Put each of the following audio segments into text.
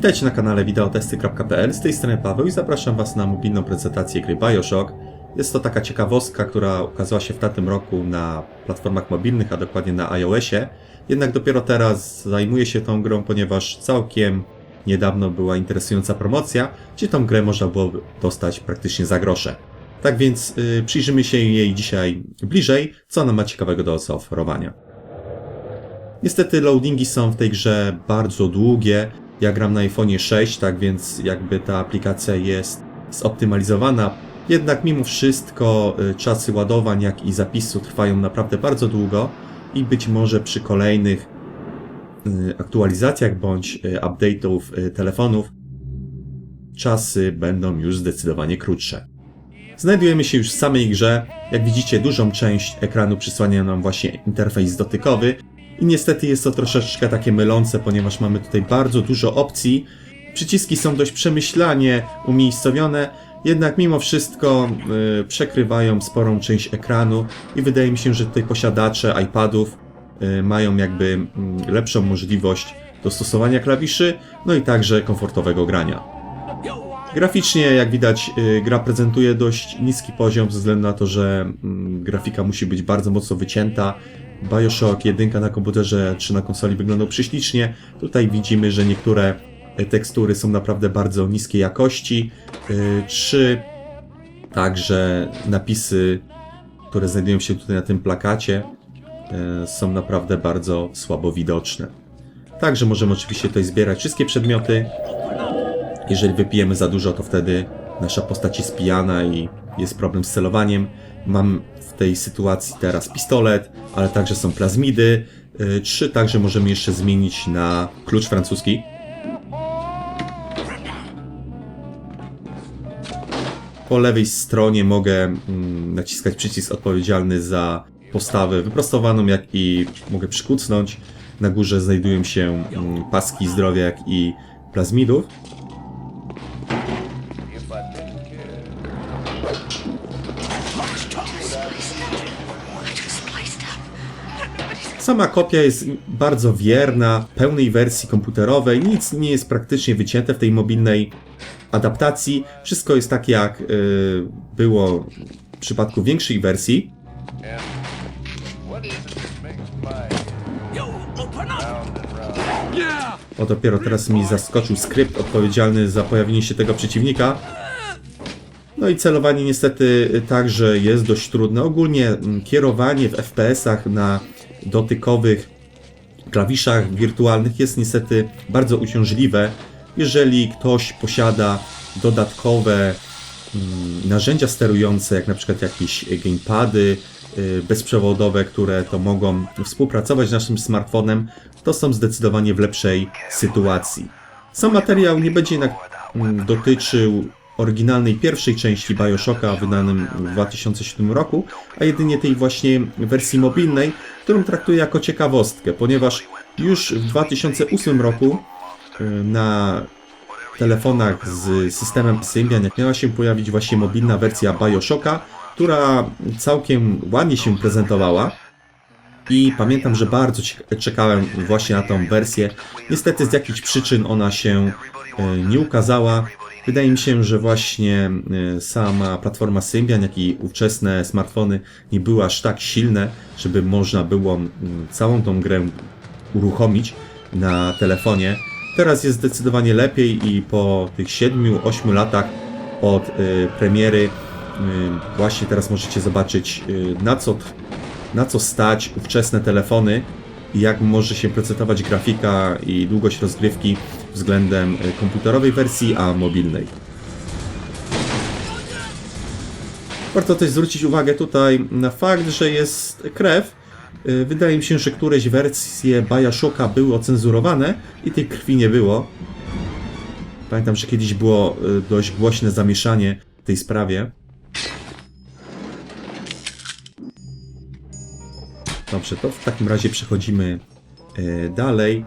Witajcie na kanale wideotesty.pl, z tej strony Paweł i zapraszam Was na mobilną prezentację gry Bioshock. Jest to taka ciekawostka, która ukazała się w tamtym roku na platformach mobilnych, a dokładnie na iOSie. Jednak dopiero teraz zajmuję się tą grą, ponieważ całkiem niedawno była interesująca promocja, gdzie tą grę można było dostać praktycznie za grosze. Tak więc yy, przyjrzymy się jej dzisiaj bliżej, co ona ma ciekawego do zaoferowania. Niestety loadingi są w tej grze bardzo długie. Ja gram na iPhone 6, tak więc jakby ta aplikacja jest zoptymalizowana. Jednak mimo wszystko y, czasy ładowań, jak i zapisu trwają naprawdę bardzo długo i być może przy kolejnych y, aktualizacjach bądź y, update'ów telefonów czasy będą już zdecydowanie krótsze. Znajdujemy się już w samej grze. Jak widzicie, dużą część ekranu przysłania nam właśnie interfejs dotykowy. I niestety jest to troszeczkę takie mylące, ponieważ mamy tutaj bardzo dużo opcji. Przyciski są dość przemyślanie umiejscowione, jednak mimo wszystko y, przekrywają sporą część ekranu i wydaje mi się, że tutaj posiadacze iPadów y, mają jakby y, lepszą możliwość dostosowania klawiszy, no i także komfortowego grania. Graficznie, jak widać, y, gra prezentuje dość niski poziom, ze względu na to, że mm, grafika musi być bardzo mocno wycięta. Bioshock 1 na komputerze czy na konsoli wyglądał prześlicznie. Tutaj widzimy, że niektóre y, tekstury są naprawdę bardzo niskiej jakości. Czy także napisy, które znajdują się tutaj na tym plakacie, y, są naprawdę bardzo słabo widoczne. Także możemy oczywiście tutaj zbierać wszystkie przedmioty, jeżeli wypijemy za dużo, to wtedy nasza postać jest pijana i jest problem z celowaniem. Mam tej sytuacji teraz pistolet, ale także są plazmidy. Yy, Trzy także możemy jeszcze zmienić na klucz francuski. Po lewej stronie mogę mm, naciskać przycisk odpowiedzialny za postawę wyprostowaną, jak i mogę przykucnąć. Na górze znajdują się mm, paski zdrowia, jak i plazmidów. Sama kopia jest bardzo wierna, pełnej wersji komputerowej, nic nie jest praktycznie wycięte w tej mobilnej adaptacji. Wszystko jest tak jak y, było w przypadku większej wersji. O, dopiero teraz mi zaskoczył skrypt odpowiedzialny za pojawienie się tego przeciwnika. No i celowanie niestety także jest dość trudne. Ogólnie mm, kierowanie w FPS-ach na dotykowych klawiszach wirtualnych jest niestety bardzo uciążliwe. Jeżeli ktoś posiada dodatkowe mm, narzędzia sterujące, jak na przykład jakieś gamepady y, bezprzewodowe, które to mogą współpracować z naszym smartfonem, to są zdecydowanie w lepszej sytuacji. Sam materiał nie będzie jednak mm, dotyczył oryginalnej pierwszej części Bioshocka wydanym w 2007 roku, a jedynie tej właśnie wersji mobilnej, którą traktuję jako ciekawostkę, ponieważ już w 2008 roku y, na telefonach z systemem Symbian, miała się pojawić właśnie mobilna wersja Bioshocka, która całkiem ładnie się prezentowała. I pamiętam, że bardzo czekałem właśnie na tą wersję. Niestety z jakichś przyczyn ona się e, nie ukazała. Wydaje mi się, że właśnie e, sama platforma Symbian, jak i ówczesne smartfony nie były aż tak silne, żeby można było całą tą grę uruchomić na telefonie. Teraz jest zdecydowanie lepiej i po tych 7-8 latach od y, premiery właśnie teraz możecie zobaczyć na co na co stać ówczesne telefony i jak może się prezentować grafika i długość rozgrywki względem y, komputerowej wersji, a mobilnej. Warto też zwrócić uwagę tutaj na fakt, że jest krew. Y, Wydaje mi się, że któreś wersje Bioshocka były ocenzurowane i tej krwi nie było. Pamiętam, że kiedyś było y, dość głośne zamieszanie w tej sprawie. Dobrze, to w takim razie przechodzimy e, dalej.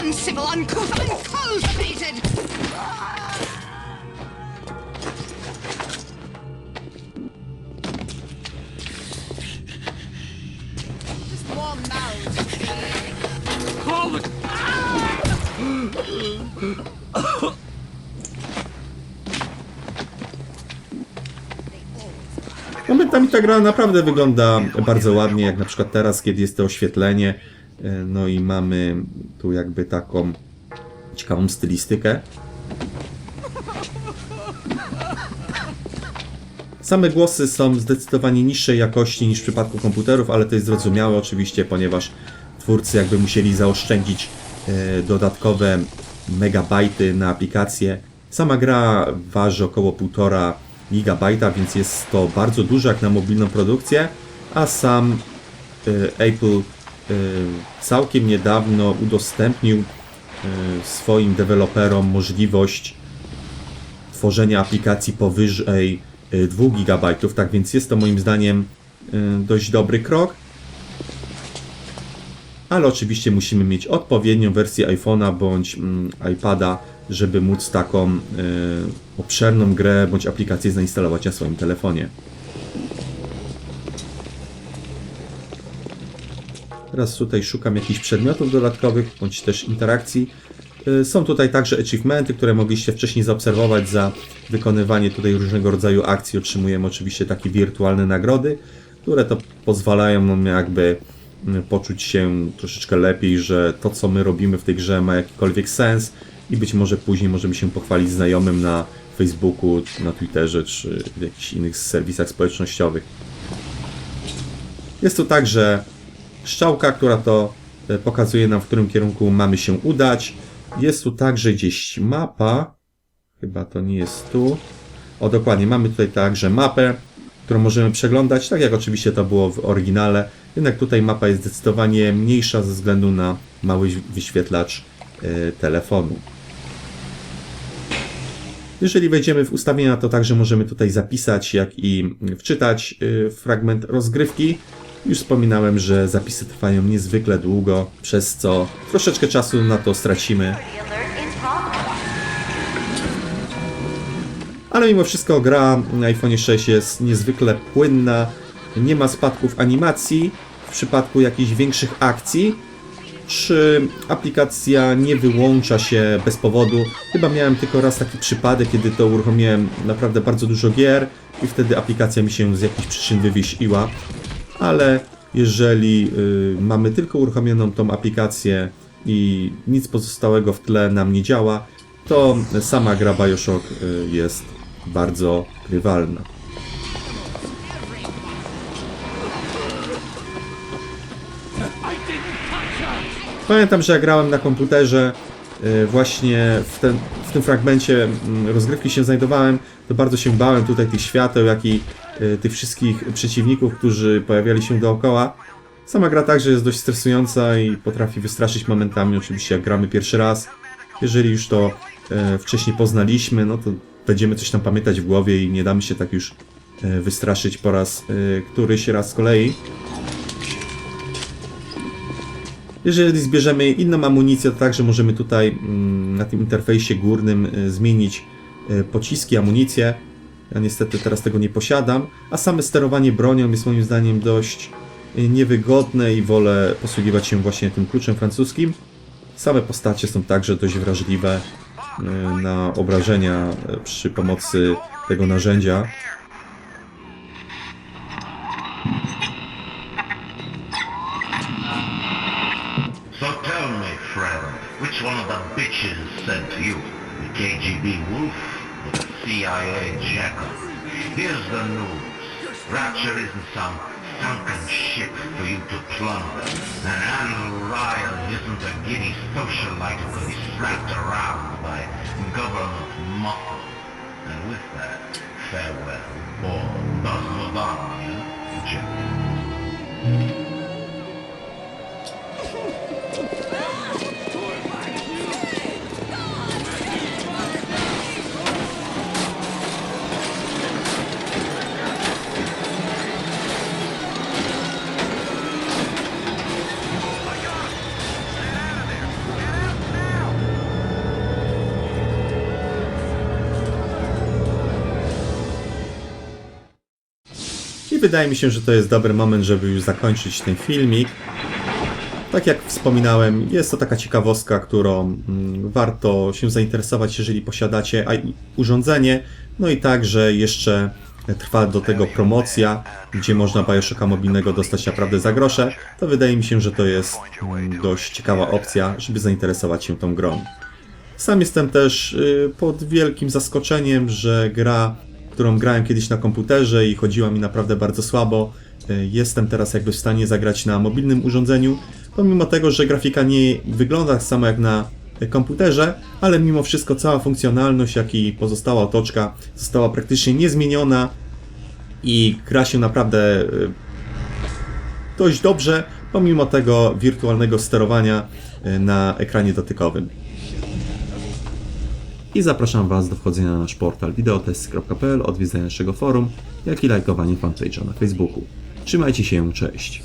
Uncivil, uncouth, uncultivated! Momentami ta gra naprawdę wygląda bardzo ładnie, jak na przykład teraz, kiedy jest to oświetlenie. E, No i mamy tu jakby taką ciekawą stylistykę. Same głosy są zdecydowanie niższej jakości niż w przypadku komputerów, ale to jest zrozumiałe oczywiście, ponieważ twórcy jakby musieli zaoszczędzić e, dodatkowe megabajty na aplikację. Sama gra waży około 1,5 gigabajta, więc jest to bardzo dużo jak na mobilną produkcję, a sam e, Apple e, całkiem niedawno udostępnił e, swoim deweloperom możliwość tworzenia aplikacji powyżej y, 2 GB, tak więc jest to moim zdaniem y, dość dobry krok. Ale oczywiście musimy mieć odpowiednią wersję iPhone'a bądź mm, iPada, żeby móc taką y, obszerną grę bądź aplikację zainstalować na swoim telefonie. Teraz tutaj szukam jakichś przedmiotów dodatkowych, bądź też interakcji. Y, Są tutaj także achievementy, które mogliście wcześniej zaobserwować za wykonywanie tutaj różnego rodzaju akcji. Otrzymujemy oczywiście takie wirtualne nagrody, które to pozwalają nam jakby poczuć się troszeczkę lepiej, że to co my robimy w tej grze ma jakikolwiek sens i być może później możemy się pochwalić znajomym na Facebooku, na Twitterze czy w jakichś innych serwisach społecznościowych. Jest tu także strzałka, która to e, pokazuje nam, w którym kierunku mamy się udać. Jest tu także gdzieś mapa. Chyba to nie jest tu. O, dokładnie, mamy tutaj także mapę, którą możemy przeglądać, tak jak oczywiście to było w oryginale. Jednak tutaj mapa jest zdecydowanie mniejsza ze względu na mały wyświetlacz e, telefonu. Jeżeli wejdziemy w ustawienia, to także możemy tutaj zapisać, jak i wczytać y, fragment rozgrywki. Już wspominałem, że zapisy trwają niezwykle długo, przez co troszeczkę czasu na to stracimy. Ale mimo wszystko gra na iPhone 6 jest niezwykle płynna, nie ma spadków animacji w przypadku jakichś większych akcji, czy aplikacja nie wyłącza się bez powodu. Chyba miałem tylko raz taki przypadek, kiedy to uruchomiłem naprawdę bardzo dużo gier i wtedy aplikacja mi się z jakichś przyczyn wywiesiła. Ale jeżeli y, mamy tylko uruchomioną tą aplikację i nic pozostałego w tle nam nie działa, to sama gra Bioshock y, jest bardzo grywalna. Pamiętam, że jak grałem na komputerze, y, właśnie w, ten, w tym fragmencie mm, rozgrywki się znajdowałem, to bardzo się bałem tutaj tych świateł, jak i y, tych wszystkich przeciwników, którzy pojawiali się dookoła. Sama gra także jest dość stresująca i potrafi wystraszyć momentami, oczywiście jak gramy pierwszy raz. Jeżeli już to e, wcześniej poznaliśmy, no to będziemy coś tam pamiętać w głowie i nie damy się tak już e, wystraszyć po raz e, któryś raz z kolei. Jeżeli zbierzemy inną amunicję, to także możemy tutaj mm, na tym interfejsie górnym y, zmienić pociski, amunicję. Ja niestety teraz tego nie posiadam, a same sterowanie bronią jest moim zdaniem dość niewygodne i wolę posługiwać się właśnie tym kluczem francuskim. Same postacie są także dość wrażliwe na obrażenia y, przy pomocy tego narzędzia. KGB Wolf CIA? Here's the news. Rapture isn't some sunken ship for you to plunder. And Anne Ryan isn't a giddy socialite who can be slapped around by government muscle. And with that, farewell, or Don Lavagna, Jim. Wydaje mi się, że to jest dobry moment, żeby już zakończyć ten filmik. Tak jak wspominałem, jest to taka ciekawostka, którą mm, warto się zainteresować, jeżeli posiadacie urządzenie. No i także jeszcze trwa do tego promocja, gdzie można Bioshocka mobilnego dostać naprawdę za grosze. To wydaje mi się, że to jest mm, dość ciekawa opcja, żeby zainteresować się tą grą. Sam jestem też y, pod wielkim zaskoczeniem, że gra, którą grałem kiedyś na komputerze i chodziła mi naprawdę bardzo słabo, y, jestem teraz jakby w stanie zagrać na mobilnym urządzeniu, pomimo tego, że grafika nie wygląda tak samo jak na y, komputerze, ale mimo wszystko cała funkcjonalność, jak i pozostała otoczka została praktycznie niezmieniona i gra się naprawdę y, dość dobrze, pomimo tego wirtualnego sterowania na ekranie dotykowym i zapraszam Was do wchodzenia na nasz portal wideotest.pl, odwiedzenia naszego forum, jak i lajkowanie fanpage'a na Facebooku. Trzymajcie się, cześć!